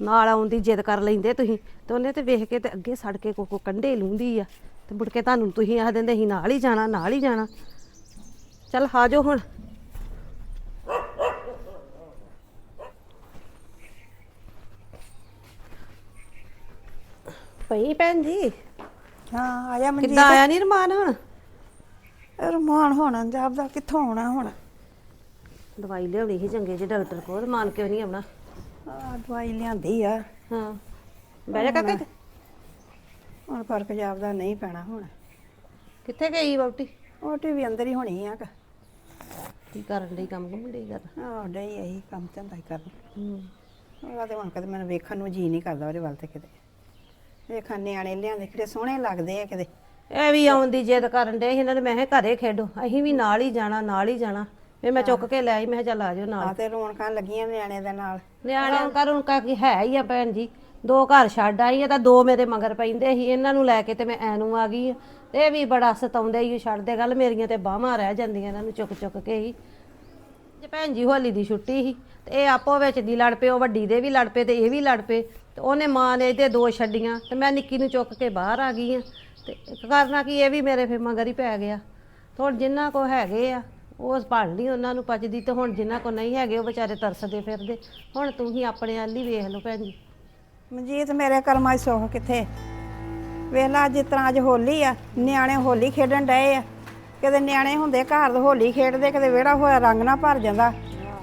ਨਾਲ ਆਉਣ ਦੀ ਜਿੱਦ ਕਰ ਲੈਂਦੇ ਤੁਸੀਂ ਤੇ ਉਹਨੇ ਤੇ ਵੇਖ ਕੇ ਤੇ ਅੱਗੇ ਸੜ ਕੇ ਕੋ ਕੋ ਕੰਢੇ ਲੂੰਦੀ ਆ ਤੇ ਮੁੜ ਕੇ ਤੁਹਾਨੂੰ ਤੁਸੀਂ ਆਖ ਦਿੰਦੇ ਅਸੀਂ ਨਾਲ ਹੀ ਜਾਣਾ ਨਾਲ ਹੀ ਜਾਣਾ। ਚੱਲ ਆ ਜਾਓ ਹੁਣ। ਪਈ ਭੈਣ ਜੀ? ਹਾਂ ਆਇਆ ਮਨਜੀਤ। ਕਿੱਦਾਂ ਆਇਆ ਨੀ ਰਮਾਨ ਹੁਣ? ਰਮਾਨ ਹੋਣਾ ਜਾਪਦਾ ਕਿੱਥੋਂ ਆਉਣਾ ਹੁਣ? ਦਵਾਈ ਲਿਆਉਣੀ ਸੀ ਚੰਗੇ ਜਿਹੇ ਡਾਕਟਰ ਕੋਲ ਰਮਾਨ ਕਿਉਂ ਨਹੀਂ ਆਉਣਾ? ਆ ਦਵਾਈ ਲਿਆਂਦੀ ਆ। ਹਾਂ। ਬਹਿ ਜਾ ਕਾਕੇ ਹੁਣ ਫ਼ਰਕ ਜਾਪਦਾ ਨਹੀਂ ਪੈਣਾ ਹੁਣ। ਕਿੱਥੇ ਗਈ ਬੌਟੀ ਓਟੀ ਵੀ ਅੰਦਰ ਹੀ ਹੋਣੀ ਆ ਕਿ। ਕੀ ਕਰਨ ਲਈ ਕੰਮ ਕੰਮ ਡਈ ਕਰ ਆਹ ਡਈ ਇਹੀ ਕੰਮ ਧੰਦਾ ਹੀ ਕਰਨ। ਹੂੰ। ਉਹਦਾ ਤੇ ਹੁਣ ਕਦੇ ਮੈਨੂੰ ਵੇਖਣ ਨੂੰ ਜੀ ਨਹੀਂ ਕਰਦਾ ਉਹਦੇ ਵੱਲ ਤੇ ਕਿਤੇ। ਵੇਖਣ ਨਿਆਣੇ ਲਿਆਂਦੇ ਕਿਤੇ ਸੋਹਣੇ ਲੱਗਦੇ ਆ ਕਿਤੇ। ਇਹ ਵੀ ਆਉਣ ਦੀ ਜਿੱਦ ਕਰਨ ਦੇ ਇਹਨਾਂ ਨੇ ਮੈਂ ਕਿਹਾ ਘਰੇ ਖੇਡੋ ਅਸੀਂ ਵੀ ਨਾਲ ਹੀ ਜਾਣਾ ਨਾਲ ਹੀ ਜਾਣਾ। ਫੇ ਮੈਂ ਚੁੱਕ ਕੇ ਲੈ ਆਈ ਮੈਂ ਕਿਹਾ ਚੱਲ ਆ ਜਾਓ ਨਾਲ। ਆ ਤੇ ਰੌਣਕਾਂ ਲੱਗੀਆਂ ਨਿਆਣੇ ਦੇ ਨਾਲ। ਨਿਆਣਿਆਂ ਕਰ ਹੁਣ ਕਾ ਕੀ ਹੈ ਹੀ ਆ ਭੈਣ ਜੀ। ਦੋ ਘਰ ਛੱਡ ਆਈ ਆ ਤਾਂ ਦੋ ਮੇਰੇ ਮਗਰ ਪੈਂਦੇ ਸੀ। ਇਹਨਾਂ ਨੂੰ ਲੈ ਕੇ ਤੇ ਮੈਂ ਐਨੂੰ ਆ ਗਈ ਆ। ਤੇ ਇਹ ਵੀ ਬੜਾ ਸਤਾਉਂਦੇ ਹੀ ਛੱਡਦੇ ਗੱਲ ਮੇਰੀਆਂ ਤੇ ਬਾਹਾਂ ਰਹਿ ਜਾਂਦੀਆਂ ਇਹਨਾਂ ਨੂੰ ਚੁੱਕ ਚੁੱਕ ਕੇ ਹੀ। ਜੇ ਭੈਣ ਜੀ ਹੋਲੀ ਦੀ ਛੁੱਟੀ ਸੀ ਤੇ ਇਹ ਆਪੋ ਵਿੱਚ ਦੀ ਲੜ ਪਏ ਉਹ ਵੱਡੀ ਦੇ ਵੀ ਲੜ ਪਏ ਤੇ ਇਹ ਵੀ ਲੜ ਪਏ। ਤੇ ਉਹਨੇ ਮਾਂ ਨੇ ਇਹਦੇ ਦੋ ਛੱਡੀਆਂ ਤੇ ਮੈਂ ਨਿੱਕੀ ਨੂੰ ਚੁੱਕ ਕੇ ਬਾਹਰ ਆ ਗਈ ਆ। ਤੇ ਇੱਕ ਕਰਨਾ ਕੀ ਇਹ ਵੀ ਮੇਰੇ ਫੇ ਮਗਰ ਹੀ ਪੈ ਗਿਆ। ਤੇ ਹੁਣ ਜਿੰਨਾ ਕੋ ਹੈਗੇ ਆ। ਉਹ ਪੜਨੀ ਉਹਨਾਂ ਨੂੰ ਪਚਦੀ ਤੇ ਹੁਣ ਜਿੰਨਾ ਕੋ ਨਹੀਂ ਹੈਗੇ ਉਹ ਵਿਚਾਰੇ ਤਰਸਦੇ ਫਿਰਦੇ। ਹੁਣ ਤੂੰ ਹੀ ਆਪਣੇ ਵੱਲ ਹੀ ਵੇਖ ਲਓ ਭੈਣ ਜੀ। ਮਨਜੀਤ, ਮੇਰੇ ਕਰਮਾਂ 'ਚ ਸੁੱਖ ਕਿੱਥੇ? ਵੇਖ ਲਾ ਜਿਸ ਤਰ੍ਹਾਂ ਅੱਜ ਹੋਲੀ ਆ, ਨਿਆਣੇ ਹੋਲੀ ਖੇਡਣ ਡਏ ਆ। ਕਿਤੇ ਨਿਆਣੇ ਹੁੰਦੇ ਘਰ ਦੇ ਹੋਲੀ ਖੇਡਦੇ ਕਿਤੇ ਵਿਹੜਾ ਹੋਇਆ ਰੰਗ ਨਾ ਭਰ ਜਾਂਦਾ।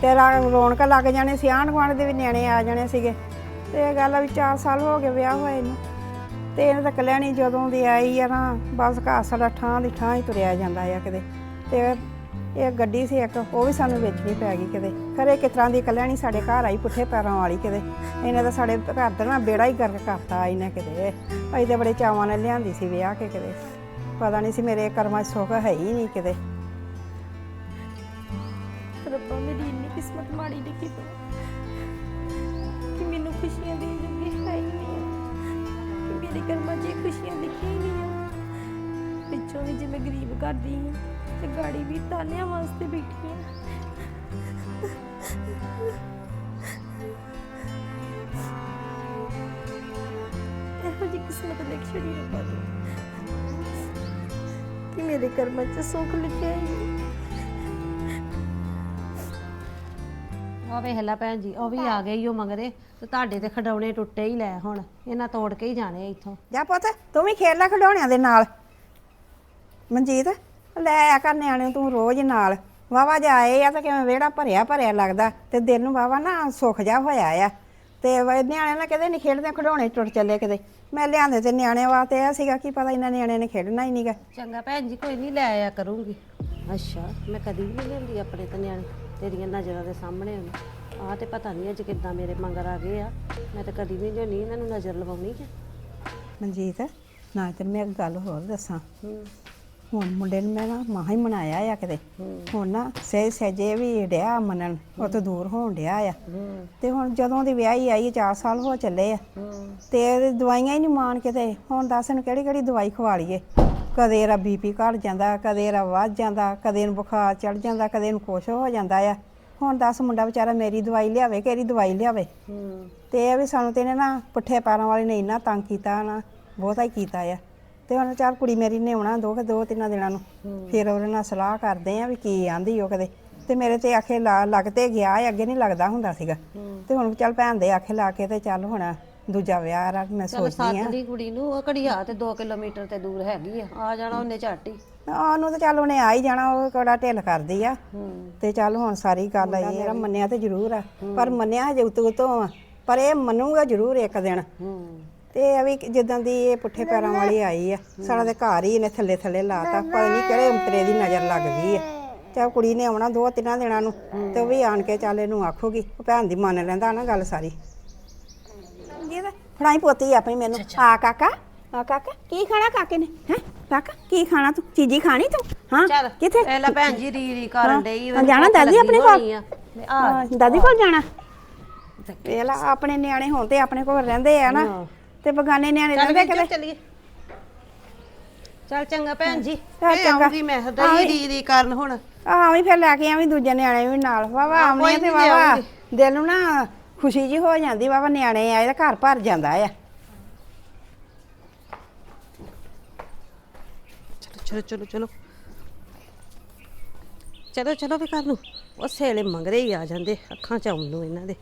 ਤੇ ਰਾ- ਰੌਣਕ ਲੱਗ ਜਾਣੇ ਸੀ, ਆਂਢ ਗੁਆਂਢ ਦੇ ਵੀ ਨਿਆਣੇ ਆ ਜਾਣੇ ਸੀਗੇ। ਤੇ ਇਹ ਗੱਲ ਆ ਵੀ 4 ਸਾਲ ਹੋ ਗਏ ਵਿਆਹ ਹੋਏ ਨੂੰ। ਤੇ ਇਹਨੇ ਤਾਂ ਕਲਿਆਣੀ ਜਦੋਂ ਦੀ ਆਈ ਆ ਨਾ, ਬਸ ਘਰ ਸਾਡਾ ਠਾਂ ਦੀ ਠਾਂ ਹੀ ਤੁਰਿਆ ਜਾਂਦਾ ਆ ਕਿਤੇ। ਤੇ ਇਹ ਗੱਡੀ ਸੀ ਇੱਕ, ਉਹ ਵੀ ਸਾਨੂੰ ਵੇਚਣੀ ਪੈ ਗਈ ਕਿਤੇ। ਖਰੇ ਕਿਸ ਤਰ੍ਹਾਂ ਦੀ ਕਲਿਆਣੀ ਸਾਡੇ ਘਰ ਆਈ ਪੁੱਠੇ ਪੈਰਾਂ ਵਾਲੀ ਕਿਤੇ। ਇਹਨੇ ਤਾਂ ਸਾਡੇ ਘਰ ਦਾ ਨਾ ਬੇੜਾ ਹੀ ਗਰਕ ਕਰਤਾ ਇਹਨੇ ਕਿਤੇ। ਅਸੀਂ ਤੇ ਬੜੇ ਚਾਵਾਂ ਨਾਲ ਲਿਆਂਦੀ ਸੀ ਵਿਆਹ ਕੇ ਕਿਤੇ। ਪਤਾ ਨਹੀਂ ਸੀ ਮੇਰੇ ਕਰਮਾਂ 'ਚ ਸੁੱਖ ਹੈ ਹੀ ਨਹੀਂ ਕਿਤੇ। ਰੱਬਾ, ਮੇਰੀ ਇੰਨੀ ਕਿਸਮਤ ਮਾੜੀ ਲਿਖੀ ਤੂੰ। ਕਿ ਮੈਨੂੰ ਖੁਸ਼ੀਆਂ ਦੇਣ ਜੋਗੀ ਹੈ ਹੀ ਨਹੀਂ। ਹੈ ਕਿ ਮੇਰੇ ਕਰਮਾਂ 'ਚ ਇਹ ਖੁਸ਼ੀਆਂ ਲਿਖੀਆਂ ਹੀ ਨਹੀਂ। ਹੈ ਪਿੱਛੋਂ ਵੀ ਜੇ ਮੈਂ ਗਰੀਬ ਘਰ ਦੀ ਹਾਂ ਤੇ ਗਾੜੀ ਵੀ ਤਾਨਿਆਂ ਵਾਸਤੇ ਬੈਠੀ ਹਾਂ ਇਹੋ ਜਿਹੀ ਕਿਸਮਤ ਲਿਖ ਛੜੀ ਰੱਬਾ ਤੂੰ ਕਿ ਮੇਰੇ ਕਰਮਾਂ 'ਚ ਸੁੱਖ ਲਿਖਿਆ ਹੀ ਉਹ ਵੇਖ ਲੈ ਭੈਣ ਜੀ ਉਹ ਵੀ ਆ ਗਈ ਉਹ ਮਗਰੇ ਤੇ ਤੁਹਾਡੇ ਤੇ ਖਡਾਉਣੇ ਟੁੱਟੇ ਹੀ ਲੈ ਹੁਣ ਇਹਨਾਂ ਤੋੜ ਕੇ ਹੀ ਜਾਣੇ ਇੱਥੋਂ। ਜਾ ਪੁੱਤ ਤੂੰ ਵੀ ਖੇਡ ਲੈ ਖਿਡੌਣਿਆਂ ਦੇ ਨਾਲ। ਮਨਜੀਤ? ਲੈ ਆ ਕਰ ਨਿਆਣੇ ਤੂੰ ਰੋਜ਼ ਨਾਲ। ਵਾਵਾ ਜਾਏ ਆ ਤਾਂ ਕਿਵੇਂ ਵਿਹੜਾ ਭਰਿਆ ਭਰਿਆ ਲੱਗਦਾ ਤੇ ਦਿਲ ਨੂੰ ਵਾਵਾ ਨਾ ਸੁੱਖ ਜਾ ਹੋਇਆ ਆ। ਤੇ ਵ- ਨਿਆਣੇ ਨਾਲ ਕਦੇ ਨਹੀਂ ਖੇਡਦੇ ਖਿਡੌਣੇ ਟੁੱਟ ਚੱਲੇ ਕਿਤੇ। ਮੈਂ ਲਿਆਂਦੇ ਤੇ ਨਿਆਣੇ ਵਾਸਤੇ ਆ ਸੀਗਾ ਕੀ ਪਤਾ ਇਹਨਾਂ ਨਿਆਣਿਆਂ ਨੇ ਖੇਡਣਾ ਹੀ ਨਹੀਂਗਾ ਚੰਗਾ ਭੈਣ ਜੀ ਕੋਈ ਨਹੀਂ ਲੈ ਆਇਆ ਕਰੂੰਗੀ। ਅੱਛਾ ਮੈਂ ਕਦੀ ਵੀ ਨਹੀਂ ਲੈਂਦੀ ਆਪਣੇ ਤੇ ਨਿਆਣੇ ਤੇਰੀਆਂ ਨਜ਼ਰਾਂ ਦੇ ਸਾਹਮਣੇ ਹੁਣ। ਆਹ ਤੇ ਪਤਾ ਨਹੀਂ ਅੱਜ ਕਿੱਦਾਂ ਮੇਰੇ ਮੰਗਰ ਆ ਗਏ ਆ। ਮੈਂ ਤਾਂ ਕਦੀ ਵੀ ਨਹੀਂ ਇਹਨਾਂ ਨੂੰ ਨਜ਼ਰ ਲਵਾਉਣੀ ਕਿ ਮਨਜੀਤ ਨਾ ਤੈਨੂੰ ਮੈਂ ਇੱਕ ਗੱਲ ਹੋਰ ਦੱਸਾਂ। ਹੂੰ। ਹੁਣ ਮੁੰਡੇ ਨੂੰ ਮੈਂ ਨਾ ਮਾਂ ਹੀ ਮਨਾਇਆ ਆ ਕਿਤੇ। ਹੁਣ ਨਾ ਸਹਿ ਸਹਿਜੇ ਵੀ ਡਿਆ ਮੰਨਣ ਉਹ ਤੋਂ ਦੂਰ ਹੋਣ ਡਿਆ ਆ। ਤੇ ਹੁਣ ਜਦੋਂ ਦੀ ਵਿਆਹੀ ਆਈ 4 ਸਾਲ ਹੋ ਚੱਲੇ ਆ। ਤੇ ਇਹਦੀ ਦਵਾਈਆਂ ਹੀ ਨਹੀਂ ਮਾਣ ਕਿਤੇ। ਹੁਣ ਦੱਸ ਇਹਨੂੰ ਕਿਹੜੀ ਕਿਹੜੀ ਦਵਾਈ ਖਵਾ ਲਈਏ? ਕਦੇ ਇਹਦਾ ਬੀਪੀ ਘਟ ਜਾਂਦਾ ਕਦੇ ਇਹਦਾ ਵੱਧ ਜਾਂਦਾ ਕਦੇ ਇਹਨੂੰ ਬੁਖਾਰ ਚੜ ਜਾਂਦਾ ਕਦੇ ਇਹਨੂੰ ਕੁਛ ਹੋ ਜਾਂਦਾ ਆ। ਹੁਣ ਦੱਸ ਮੁੰਡਾ ਵਿਚਾਰਾ ਮੇਰੀ ਦਵਾਈ ਲਿਆਵੇ ਕਿਹੜੀ ਦਵਾਈ ਲਿਆਵੇ? ਤੇ ਇਹ ਵੀ ਸਾਨੂੰ ਤੇ ਇਹਨੇ ਨਾ ਪੁੱਠੇ ਪੈਰਾਂ ਵਾਲੀ ਨੇ ਇੰਨਾ ਤੰਗ ਕੀਤਾ ਨਾ ਬਹੁਤਾ ਹੀ ਕੀਤਾ ਆ। ਤੇ ਹੁਣ ਚਾਰ ਕੁੜੀ ਮੇਰੀ ਨੇ ਆਉਣਾ ਦੋ ਕਿ ਦੋ ਤਿੰਨਾਂ ਦਿਨਾਂ ਨੂੰ। ਫਿਰ ਉਹਦੇ ਨਾਲ ਸਲਾਹ ਕਰਦੇ ਆ ਵੀ ਕੀ ਆਂਦੀ ਉਹ ਕਦੇ। ਤੇ ਮੇਰੇ ਤੇ ਆਖੇ ਲਾ ਲੱਗ ਤੇ ਗਿਆ ਆ, ਅੱਗੇ ਨਹੀਂ ਲੱਗਦਾ ਹੁੰਦਾ ਸੀਗਾ। ਤੇ ਹੁਣ ਚੱਲ ਭੈਣ ਦੇ ਆਖੇ ਲਾ ਕੇ ਤੇ ਚੱਲ ਹੁਣ ਦੂਜਾ ਵਿਆਹ ਰਾ ਮੈਂ ਚਲ ਸੋਚਦੀ ਆ। ਸੱਤ ਦੀ ਕੁੜੀ ਨੂੰ ਉਹ ਘੜੀਆ ਤੇ 2 ਕਿਲੋਮੀਟਰ ਤੇ ਦੂਰ ਹੈਗੀ ਆ। ਆ ਜਾਣਾ ਉਹਨੇ ਝੱਟ। ਹੀ ਉਹਨੂੰ ਤਾਂ ਚੱਲ ਉਹਨੇ ਆ ਹੀ ਜਾਣਾ ਉਹ ਕਿਹੜਾ ਢਿੱਲ ਕਰਦੀ ਆ। ਹੂੰ। ਤੇ ਚੱਲ ਹੁਣ ਸਾਰੀ ਗੱਲ ਇਹ ਜਿਹੜਾ ਮੰਨਿਆ ਤੇ ਜ਼ਰੂਰ ਆ। ਪਰ ਮੰਨਿਆ ਹਜੇ ਉਤੋਂ ਉਤੋਂ ਆ। ਪਰ ਇਹ ਮੰਨੂਗਾ ਜ਼ਰੂਰ ਇੱਕ ਦਿਨ। ਹੂੰ। ਤੇ ਇਹ ਵੀ ਜਿੱਦਾਂ ਦੀ ਇਹ ਪੁੱਠੇ ਪੈਰਾਂ ਵਾਲੀ ਆਈ ਆ ਸਾਡਾ ਤੇ ਘਰ ਹੀ ਇਹਨੇ ਥੱਲੇ ਥੱਲੇ ਲਾਤਾ ਪਤਾ ਨਹੀਂ ਕਿਹੜੇ ਅੰਤਰੇ ਦੀ ਨਜ਼ਰ ਲੱਗ ਗਈ ਆ। ਉਹ ਕੁੜੀ ਨੇ ਆਉਣਾ ਦੋ ਤਿੰਨਾਂ ਦਿਨਾਂ ਨੂੰ ਤੇ ਉਹ ਵੀ ਆਣ ਕੇ ਚੱਲ ਇਹਨੂੰ ਆਖੂਗੀ ਉਹ ਭੈਣ ਦੀ ਮੰਨ ਲੈਂਦਾ ਨਾ ਗੱਲ ਸਾਰੀ। ਦਾ ਫੜਾਈ ਪੋਤੀ ਆਪਣੀ ਮੈਨੂੰ। ਆ ਕਾਕਾ ਆ ਕਾਕਾ ਕੀ ਖਾਣਾ ਕਾਕੇ ਨੇ? ਹੈ ਕਾਕਾ ਕੀ ਖਾਣਾ ਤੂੰ? ਚੀਜੀ ਖਾਣੀ ਤੂੰ? ਹਾਂ ਕਿੱਥੇ? ਪਹਿਲਾਂ ਭੈਣ ਜੀ ਰੀ ਰੀ ਕਰਨ ਡਈ ਜਾਣਾ ਦਾਦੀ ਆਪਣੇ ਕੋਲ? ਆ। ਦਾਦੀ ਕੋਲ ਜਾਣਾ? ਵੇਖ ਲਾ ਆਪਣੇ ਨਿਆਣੇ ਹੋਣ ਤੇ ਆਪਣੇ ਕੋਲ ਰਹਿੰਦੇ ਆ ਨਾ। ਤੇ ਬਗਾਨੇ ਨਿਆਣੇ ਚੱਲ ਕਿਤੇ ਚੱਲੀਏ। ਚੱਲ ਚੰਗਾ ਭੈਣ ਜੀ ਚੱਲ ਇਹ ਚੰਗਾ। ਆਉਂਗੀ ਮੈਂ ਦਈ ਦੀ ਦੀ ਕਰਨ ਹੁਣ। ਆਹ ਵੀ ਫਿਰ ਲੈ ਕੇ ਆਵੀਂ ਦੂਜੇ ਨਿਆਣੇ ਵੀ ਨਾਲ। ਵਾਵਾ ਹਾਂ, ਆਉਣੇ ਕੋਈ ਤੇ ਨੀ ਵਾਵਾ। ਦਿਲ ਨੂੰ ਨਾ ਖੁਸ਼ੀ ਜੀ ਹੋ ਜਾਂਦੀ ਵਾਵਾ ਨਿਆਣੇ ਆਏ ਤਾਂ ਘਰ ਭਰ ਜਾਂਦਾ ਆ। ਚਲੋ ਚਲੋ ਚਲੋ ਚਲੋ। ਚਲੋ ਚਲੋ ਵੀ ਘਰ ਨੂੰ। ਉਸੇ ਵੇਲੇ ਮੰਗਦੇ ਹੀ ਆ ਜਾਂਦੇ ਅੱਖਾਂ ਚ ਆਉਣ ਨੂੰ ਇਹਨਾਂ ਦੇ।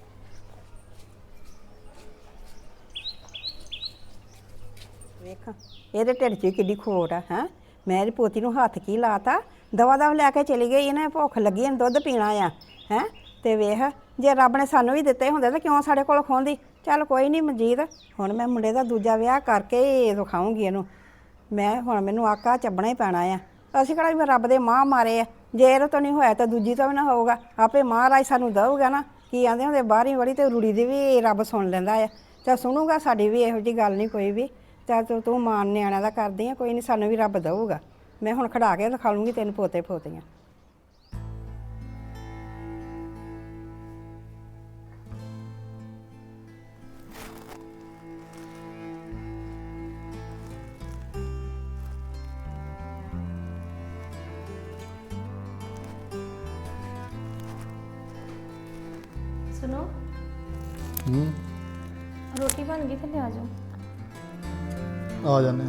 ਵੇਖ। ਇਹਦੇ ਢਿੱਡ 'ਚ ਵੀ ਕਿੱਡੀ ਖੋਟ ਆ, ਹੈ? ਮੈਂ ਇਹਦੀ ਪੋਤੀ ਨੂੰ ਹੱਥ ਕੀ ਲਾਤਾ? ਦਵਾ ਦਵ ਲੈ ਕੇ ਚਲੀ ਗਈ, ਇਹਨੇ ਭੁੱਖ ਲੱਗੀ, ਇਹਨੂੰ ਦੁੱਧ ਪੀਣਾ ਆ, ਹੈ? ਤੇ ਵੇਖ, ਜੇ ਰੱਬ ਨੇ ਸਾਨੂੰ ਵੀ ਦਿੱਤੇ ਹੁੰਦੇ ਤਾਂ ਕਿਉਂ ਸਾਡੇ ਕੋਲ ਖੋਂਦੀ? ਚੱਲ ਕੋਈ ਨਹੀਂ ਮਨਜੀਤ, ਹੁਣ ਮੈਂ ਮੁੰਡੇ ਦਾ ਦੂਜਾ ਵਿਆਹ ਕਰਕੇ ਹੀ ਦਿਖਾਉਂਗੀ ਇਹਨੂੰ। ਮੈਂ ਹੁਣ ਮੈਨੂੰ ਆਕਾ ਚੱਬਣਾ ਹੀ ਪੈਣਾ ਆ। ਅਸੀਂ ਕਿਹੜਾ ਵੀ ਰੱਬ ਦੇ ਮਾਂ ਮਾਰੇ ਆ। ਜੇ ਇਹਦੇ ਤੋਂ ਨਹੀਂ ਹੋਇਆ ਤਾਂ ਦੂਜੀ ਤੋਂ ਵੀ ਨਾ ਹੋਊਗਾ। ਆਪੇ ਮਹਾਰਾਜ ਸਾਨੂੰ ਦਊਗਾ ਨਾ। ਕੀ ਆਂਦੇ ਹੁੰਦੇ, ਬਾਹਰੀ ਵੜੀ ਤੇ ਰੂੜੀ ਦੀ ਵੀ ਰੱਬ ਸੁਣ ਲੈਂਦਾ ਆ। ਤਾਂ ਸੁਣੂਗਾ, ਸਾਡੀ ਵੀ ਇਹੋ ਜੀ ਗੱਲ ਨਹੀਂ ਕੋਈ ਵੀ। ਤਾਂ ਤੂੰ ਤੂੰ ਮਾਨ ਨਿਆਣਿਆਂ ਦਾ ਕਰਦੀ ਆ ਕੋਈ ਨਹੀਂ ਸਾਨੂੰ ਵੀ ਰੱਬ ਦਊਗਾ। ਮੈਂ ਹੁਣ ਖੜਾ ਕੇ ਦਿਖਾ ਲੂੰਗੀ ਤੈਨੂੰ ਪੋਤੇ ਪੋਤੀਆਂ। ਸੁਣੋ। ਹੂੰ। ਰੋਟੀ ਬਣ ਗਈ ਤੇ ਲਿਆ ਜਾਓ। ਆ ਜਾਂਦੇ ਆ।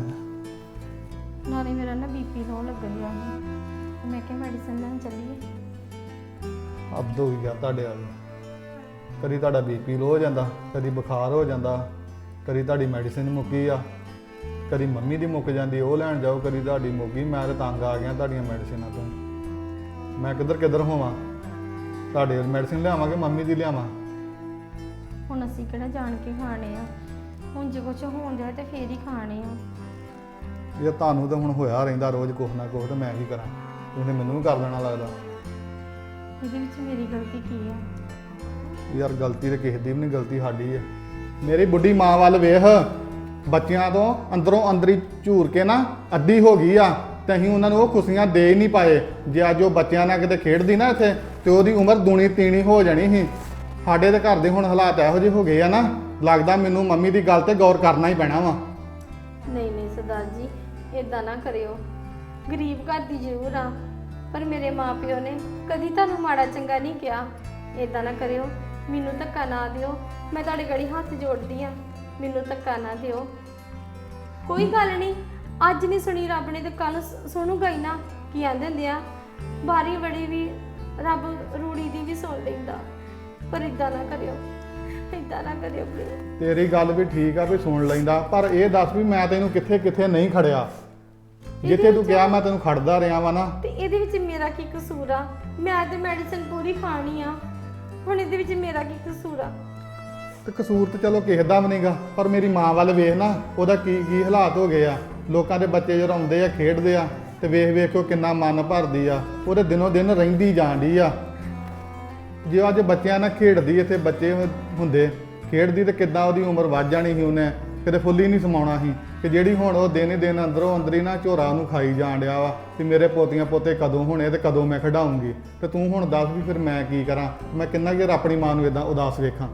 ਨਾਲੇ ਮੇਰਾ ਨਾ ਬੀਪੀ ਲੋ ਲੱਗ ਰਿਹਾ ਹੈ ਮੈਂ ਕਿਹਾ ਮੈਡੀਸਨ ਲੈਣ ਚੱਲੀਏ। ਹੱਦ ਹੋ ਗਿਆ ਤੁਹਾਡੇ ਵਾਲੀ। ਕਦੀ ਤੁਹਾਡਾ ਬੀਪੀ ਲੋ ਹੋ ਜਾਂਦਾ ਕਦੀ ਬੁਖਾਰ ਹੋ ਜਾਂਦਾ ਕਦੀ ਤੁਹਾਡੀ ਮੈਡੀਸਿਨ ਮੁੱਕੀ ਆ ਕਦੀ ਮੰਮੀ ਦੀ ਮੁੱਕ ਜਾਂਦੀ ਉਹ ਲੈਣ ਜਾਓ ਕਦੀ ਤੁਹਾਡੀ ਮੁੱਕੀ ਮੈਂ ਤੇ ਤੰਗ ਆ ਗਿਆ ਤੁਹਾਡੀਆਂ ਮੈਡੀਸਿਨਾਂ ਤੋਂ। ਮੈਂ ਕਿੱਧਰ ਕਿੱਧਰ ਹੋਵਾਂ? ਤੁਹਾਡੇ ਮੈਡੀਸਿਨ ਲਿਆਵਾਂਗੇ ਮੰਮੀ ਦੀ ਲਿਆਵਾਂ? ਹੁਣ ਅਸੀਂ ਕਿਹੜਾ ਜਾਣ ਕੇ ਖਾਣੇ ਆ? ਹੁਣ ਜੇ ਕੁਛ ਹੋਣ ਦਿਆ ਤੇ ਫੇਰ ਹੀ ਖਾਣੇ ਆ। ਇਹ ਤੁਹਾਨੂੰ ਤਾਂ ਹੁਣ ਹੋਇਆ ਰਹਿੰਦਾ ਰੋਜ਼ ਕੁਛ ਨਾ ਕੁਛ ਤੇ ਮੈਂ ਕੀ ਕਰਾਂ? ਤੁਸੀਂ ਮੈਨੂੰ ਵੀ ਕਰ ਦੇਣਾ ਲੱਗਦਾ। ਇਹਦੇ ਵਿੱਚ ਮੇਰੀ ਗਲਤੀ ਕੀ ਆ? ਯਾਰ ਗਲਤੀ ਤੇ ਕਿਸੇ ਦੀ ਵੀ ਨਹੀਂ ਗਲਤੀ ਸਾਡੀ ਹੈ ਮੇਰੀ ਬੁੱਢੀ ਮਾਂ ਵੱਲ ਵੇਖ। ਬੱਚਿਆਂ ਤੋਂ ਅੰਦਰੋਂ ਅੰਦਰੀ ਝੂਰ ਕੇ ਨਾ ਅੱਡੀ ਹੋ ਗਈ ਆ ਤੇ ਅਸੀਂ ਉਹਨਾਂ ਨੂੰ ਉਹ ਖੁਸ਼ੀਆਂ ਦੇ ਹੀ ਨਹੀਂ ਪਾਏ। ਜੇ ਅੱਜ ਉਹ ਬੱਚਿਆਂ ਨਾਲ ਕਿਤੇ ਖੇਡਦੀ ਨਾ ਇੱਥੇ ਤੇ ਉਹਦੀ ਉਮਰ ਦੂਣੀ ਤੀਣੀ ਹੋ ਜਾਣੀ ਸੀ। ਸਾਡੇ ਦੇ ਘਰ ਦੇ ਹੁਣ ਹਾਲਾਤ ਇਹੋ ਜਿਹੇ ਹੋ ਗਏ ਆ ਨਾ। ਲੱਗਦਾ ਮੈਨੂੰ ਮੰਮੀ ਦੀ ਗੱਲ ਤੇ ਗੌਰ ਕਰਨਾ ਹੀ ਪੈਣਾ ਵਾ। ਨਹੀਂ ਨਹੀਂ ਸਰਦਾਰ ਜੀ ਇਦਾਂ ਨਾ ਕਰਿਓ। ਗਰੀਬ ਘਰ ਦੀ ਜ਼ਰੂਰ ਆ, ਪਰ ਮੇਰੇ ਮਾਪਿਓ ਨੇ ਕਦੀ ਤੁਹਾਨੂੰ ਮਾੜਾ ਚੰਗਾ ਨਹੀਂ ਕਿਹਾ। ਇਦਾਂ ਨਾ ਕਰਿਓ, ਮੈਨੂੰ ਧੱਕਾ ਨਾ ਦਿਓ, ਮੈਂ ਤੁਹਾਡੇ ਗੜੀ ਹੱਥ ਜੋੜਦੀ ਆ, ਮੈਨੂੰ ਧੱਕਾ ਨਾ ਦਿਓ। ਕੋਈ ਗੱਲ ਨਹੀਂ, ਅੱਜ ਨਹੀਂ ਸੁਣੀ ਰੱਬ ਨੇ ਤੇ ਕੱਲ ਸੁਣੂਗਾ ਹੀ ਨਾ, ਕੀ ਆਂਦੇ ਹੁੰਦੇ ਆ। ਬਾਰੀ ਬੜੀ ਵੀ ਰੱਬ ਰੂੜੀ ਦੀ ਵੀ ਸੁਣ ਲੈਂਦਾ, ਪਰ ਇਦਾਂ ਨਾ ਕਰਿਓ। ਇਦਾਂ ਨਾ ਕਰਿਓ ਪਲੀਜ਼ ਤੇਰੀ ਗੱਲ ਵੀ ਠੀਕ ਆ ਵੀ ਸੁਣ ਲੈਂਦਾ ਪਰ ਇਹ ਦੱਸ ਵੀ ਮੈਂ ਤੈਨੂੰ ਕਿੱਥੇ ਕਿੱਥੇ ਨਹੀਂ ਖੜਿਆ। ਜਿੱਥੇ ਤੂੰ ਕਿਹਾ ਮੈਂ ਤੈਨੂੰ ਖੜਦਾ ਰਿਹਾ ਵਾ ਨਾ। ਤੇ ਇਹਦੇ ਵਿੱਚ ਮੇਰਾ ਕੀ ਕਸੂਰ ਆ? ਮੈਂ ਤੇ ਮੈਡੀਸਨ ਪੂਰੀ ਖਾਣੀ ਆ। ਹੁਣ ਇਹਦੇ ਵਿੱਚ ਮੇਰਾ ਕੀ ਕਸੂਰ ਆ? ਤੇ ਕਸੂਰ ਤੇ ਚਲੋ ਕਿਸੇ ਦਾ ਵੀ ਨਹੀਂਗਾ ਪਰ ਮੇਰੀ ਮਾਂ ਵੱਲ ਵੇਖ ਨਾ ਉਹਦਾ ਕੀ ਕੀ ਹਾਲਾਤ ਹੋ ਗਏ ਆ। ਲੋਕਾਂ ਦੇ ਬੱਚੇ ਜਦੋਂ ਆਉਂਦੇ ਆ ਖੇਡਦੇ ਆ ਤੇ ਵੇਖ ਵੇਖ ਕੇ ਉਹ ਕਿੰਨਾ ਮਨ ਭਰਦੀ ਆ। ਉਹਦੇ ਦਿਨੋਂ ਦਿਨ ਰਹਿੰਦੀ ਜਾਂਦੀ ਆ। ਜੇ ਅੱਜ ਬੱਚਿਆਂ ਨਾਲ ਖੇਡਦੀ, ਇੱਥੇ ਬੱਚੇ ਹੁੰਦੇ, ਖੇਡਦੀ ਤੇ ਕਿੱਦਾਂ ਉਹਦੀ ਉਮਰ ਵੱਧ ਜਾਣੀ ਸੀ ਉਹਨੇ, ਕਿਤੇ ਫੁੱਲੀ ਨਹੀਂ ਸਮਾਉਣਾ ਸੀ। ਕਿ ਜਿਹੜੀ ਹੁਣ ਉਹ ਦਿਨ ਹੀ ਦਿਨ ਅੰਦਰੋਂ ਅੰਦਰੀ ਨਾ ਝੋਰਾ ਉਹਨੂੰ ਖਾਈ ਜਾਣ ਡਿਆ ਵਾ ਕਿ ਮੇਰੇ ਪੋਤੀਆਂ ਪੋਤੇ ਕਦੋਂ ਹੋਣੇ ਤੇ ਕਦੋਂ ਮੈਂ ਖਡਾਉਂਗੀ। ਤੇ ਤੂੰ ਹੁਣ ਦੱਸ ਵੀ ਫਿਰ ਮੈਂ ਕੀ ਕਰਾਂ? ਮੈਂ ਕਿੰਨਾ ਕੁ ਚਿਰ ਆਪਣੀ ਮਾਂ ਨੂੰ ਇਦਾਂ ਉਦਾਸ ਵੇਖਾਂ?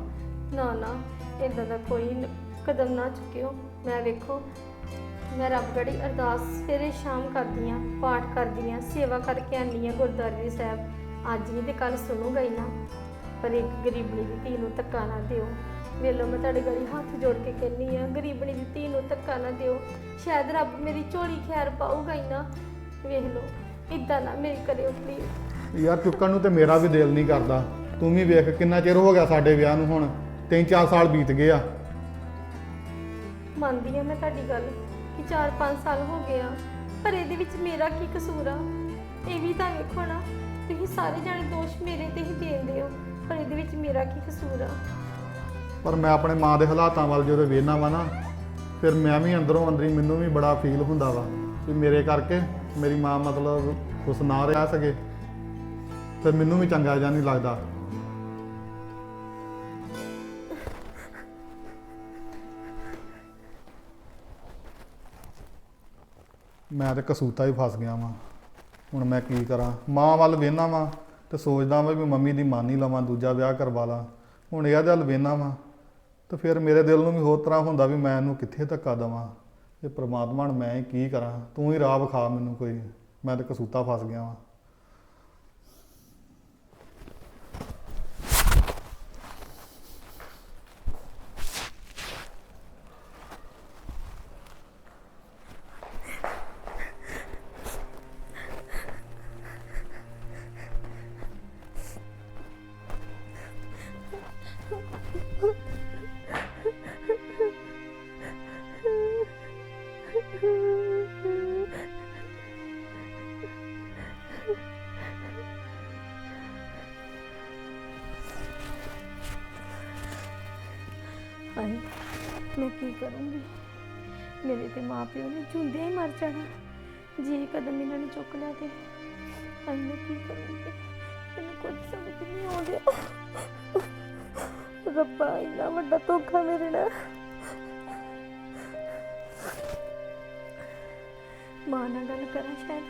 ਨਾ ਨਾ ਇਦਾਂ ਦਾ ਕੋਈ ਕਦਮ ਨਾ ਚੁੱਕਿਓ। ਮੈਂ ਵੇਖੋ, ਮੈਂ ਰੱਬ ਗੜੀ ਅਰਦਾਸ ਸਵੇਰੇ ਸ਼ਾਮ ਕਰਦੀ ਆ, ਪਾਠ ਕਰਦੀ ਆ, ਸੇਵਾ ਕਰਕੇ ਆਨੀ ਆ ਗੁਰਦੁਆਰੇ ਸਾਹਿਬ। ਅੱਜ ਨਹੀਂ ਤੇ ਕੱਲ ਸੁਣੂਗਾ ਹੀ ਨਾ। ਪਰ ਇੱਕ ਗਰੀਬਣੀ ਦੀ ਧੀ ਨੂੰ ਧੱਕਾ ਨਾ ਦਿਓ। ਵੇਲੋ ਮੈਂ ਤੁਹਾਡੇ ਗੜੀ ਹੱਥ ਜੋੜ ਕੇ ਕਹਿੰਨੀ ਆ ਗਰੀਬਣੀ ਦੀ ਧੀ ਨੂੰ ਧੱਕਾ ਨਾ ਦਿਓ। ਸ਼ਾਇਦ ਰੱਬ ਮੇਰੀ ਝੋਲੀ ਖੈਰ ਪਾਊਗਾ ਹੀ ਨਾ। ਵੇਖ ਲਓ ਇਦਾਂ ਨਾ ਮੇਰੀ ਕਰਿਓ ਪਲੀਜ਼ ਯਾਰ ਚੁੱਕਣ ਨੂੰ ਤੇ ਮੇਰਾ ਵੀ ਦਿਲ ਨਹੀਂ ਕਰਦਾ। ਤੂੰ ਵੀ ਵੇਖ ਕਿੰਨਾ ਚਿਰ ਹੋ ਗਿਆ ਸਾਡੇ ਵਿਆਹ ਨੂੰ ਹੁਣ। 3-4 ਸਾਲ ਬੀਤ ਗਏ ਆ। ਮੰਨਦੀ ਆ ਮੈਂ ਤੁਹਾਡੀ ਗੱਲ ਕਿ 4-5 ਸਾਲ ਹੋ ਗਏ ਆ। ਪਰ ਇਹਦੇ ਵਿੱਚ ਮੇਰਾ ਕੀ ਕਸੂਰ ਆ? ਇਹ ਵੀ ਤਾਂ ਵੇਖੋ ਨਾ। ਤੁਸੀਂ ਸਾਰੇ ਜਾਣੇ ਦੋਸ਼ ਮੇਰੇ ਤੇ ਹੀ ਦੇਂਦੇ ਹੋ। ਪਰ ਇਹਦੇ ਵਿੱਚ ਮੇਰਾ ਕੀ ਕਸੂਰ ਆ? ਪਰ ਮੈਂ ਆਪਣੇ ਮਾਂ ਦੇ ਹਾਲਾਤਾਂ ਵੱਲ ਜਦੋਂ ਵੇਖਣਾ ਵਾ ਨਾ, ਫਿਰ ਮੈਂ ਵੀ ਅੰਦਰੋਂ ਅੰਦਰੀ ਮੈਨੂੰ ਵੀ ਬੜਾ ਫੀਲ ਹੁੰਦਾ ਵਾ ਕਿ ਮੇਰੇ ਕਰਕੇ ਮੇਰੀ ਮਾਂ ਮਤਲਬ ਖੁਸ਼ ਨਾ ਰਹਿ ਸਕੇ। ਫਿਰ ਮੈਨੂੰ ਵੀ ਚੰਗਾ ਜਿਹਾ ਨਹੀਂ ਲੱਗਦਾ। ਮੈਂ ਤੇ ਕਸੂਤਾ ਹੀ ਫਸ ਗਿਆ ਵਾਂ। ਹੁਣ ਮੈਂ ਕੀ ਕਰਾਂ? ਮਾਂ ਵੱਲ ਵੇਖਣਾ ਵਾਂ ਤੇ ਸੋਚਦਾ ਵਾਂ ਵੀ ਮੰਮੀ ਦੀ ਮੰਨ ਹੀ ਲਵਾਂ, ਦੂਜਾ ਵਿਆਹ ਕਰਵਾ ਲਾਂ। ਹੁਣ ਇਹਦੇ ਵੱਲ ਵੇਖਣਾ ਵਾਂ ਤੇ ਫਿਰ ਮੇਰੇ ਦਿਲ ਨੂੰ ਵੀ ਹੋਰ ਤਰ੍ਹਾਂ ਹੁੰਦਾ ਵੀ ਮੈਂ ਇਹਨੂੰ ਕਿੱਥੇ ਧੱਕਾ ਦੇਵਾਂ? ਇਹ ਪ੍ਰਮਾਤਮਾ ਹੁਣ ਮੈਂ ਕੀ ਕਰਾਂ? ਤੂੰ ਹੀ ਰਾਹ ਵਿਖਾ ਮੈਨੂੰ ਕੋਈ, ਮੈਂ ਤਾਂ ਕਸੂਤਾ ਫਸ ਗਿਆ ਵਾਂ। ਮੈਂ ਕੀ ਕਰੂੰਗੀ? ਮੇਰੇ ਤੇ ਮਾਪਿਓ ਨੇ ਝੁੰਦਿਆਂ ਹੀ ਮਰ ਜਾਣਾ। ਜੇ ਕਦਮ ਇਹਨਾਂ ਨੇ ਚੁੱਕ ਲਿਆ ਤੇ ਹਾਂ ਮੈਂ ਕੀ ਕਰੂੰਗੀ? ਮੈਨੂੰ ਕੁਝ ਸਮਝ ਨਹੀਂ ਆਉਂਦਾ ਰੱਬਾ, ਇੰਨਾ ਵੱਡਾ ਧੋਖਾ ਮੇਰੇ ਨਾਲ। ਮਾਂ ਨਾਲ ਗੱਲ ਕਰਾਂ ਸ਼ਾਇਦ?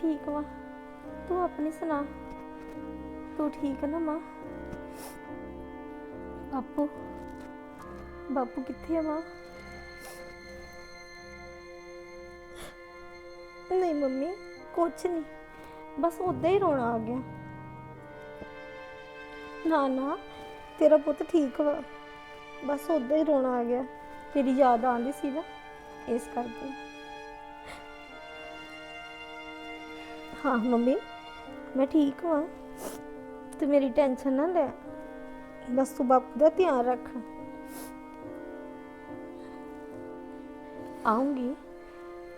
ਠੀਕ ਵਾ? ਤੂੰ ਆਪਣੀ ਸੁਣਾ। ਤੂੰ ਠੀਕ ਨਾ ਮਾਂ? ਬਾਪੂ ਬਾਪੂ ਕਿੱਥੇ ਆ ਮਾਂ? ਨਹੀਂ ਮੰਮੀ, ਕੁਛ ਨਹੀਂ। ਬਸ ਉਦਾਂ ਹੀ ਰੋਣਾ ਆ ਗਿਆ। ਨਾ ਨਾ, ਤੇਰਾ ਪੁੱਤ ਠੀਕ ਵਾ। ਬਸ ਉਦਾਂ ਹੀ ਰੋਣਾ ਆ ਗਿਆ। ਤੇਰੀ ਯਾਦ ਆਉਂਦੀ ਸੀ ਨਾ, ਇਸ ਕਰਕੇ। ਹਾਂ, ਮੰਮੀ, ਮੈਂ ਠੀਕ ਹਾਂ ਤੂੰ ਮੇਰੀ ਟੈਨਸ਼ਨ ਨਾ ਲੈ। ਬਸ ਤੂੰ ਬਾਪੂ ਦਾ ਧਿਆਨ ਰੱਖ। ਆਉਂਗੀ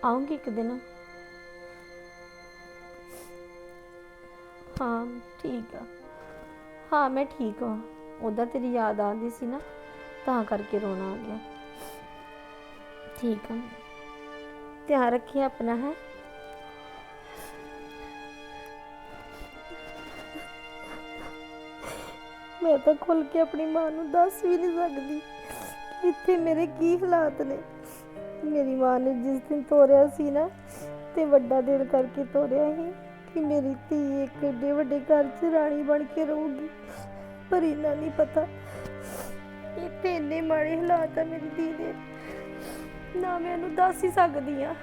ਆਉਂਗੀ ਇੱਕ ਦਿਨ। ਹਾਂ, ਠੀਕ ਆ। ਹਾਂ, ਮੈਂ ਠੀਕ ਹਾਂ ਉਧਰ ਤੇਰੀ ਯਾਦ ਆਉਂਦੀ ਸੀ ਨਾ, ਤਾਂ ਕਰਕੇ ਰੋਣਾ ਆ ਗਿਆ। ਠੀਕ ਆ। ਧਿਆਨ ਰੱਖੀ ਆਪਣਾ, ਹੈ। ਮੈਂ ਤਾਂ ਖੁੱਲ ਕੇ ਆਪਣੀ ਮਾਂ ਨੂੰ ਦੱਸ ਵੀ ਨਹੀਂ ਸਕਦੀ ਕਿ ਇੱਥੇ ਮੇਰੇ ਕੀ ਹਾਲਾਤ ਨੇ। ਮੇਰੀ ਮਾਂ ਨੇ ਜਿਸ ਦਿਨ ਤੋਰਿਆ ਸੀ ਨਾ, ਤੇ ਵੱਡਾ ਦਿਲ ਕਰਕੇ ਤੋਰਿਆ ਸੀ ਕਿ ਮੇਰੀ ਧੀ ਇੱਕ ਏਡੇ ਵੱਡੇ ਘਰ 'ਚ ਰਾਣੀ ਬਣ ਕੇ ਰਹੂਗੀ। ਪਰ ਇਹਨਾਂ ਨਹੀਂ ਪਤਾ ਇੱਥੇ ਇੰਨੇ ਮਾੜੇ ਹਾਲਾਤ ਆ ਮੇਰੀ ਧੀ ਦੇ, ਨਾ ਮੈਂ ਉਹਨੂੰ ਦੱਸ ਹੀ ਸਕਦੀ ਆ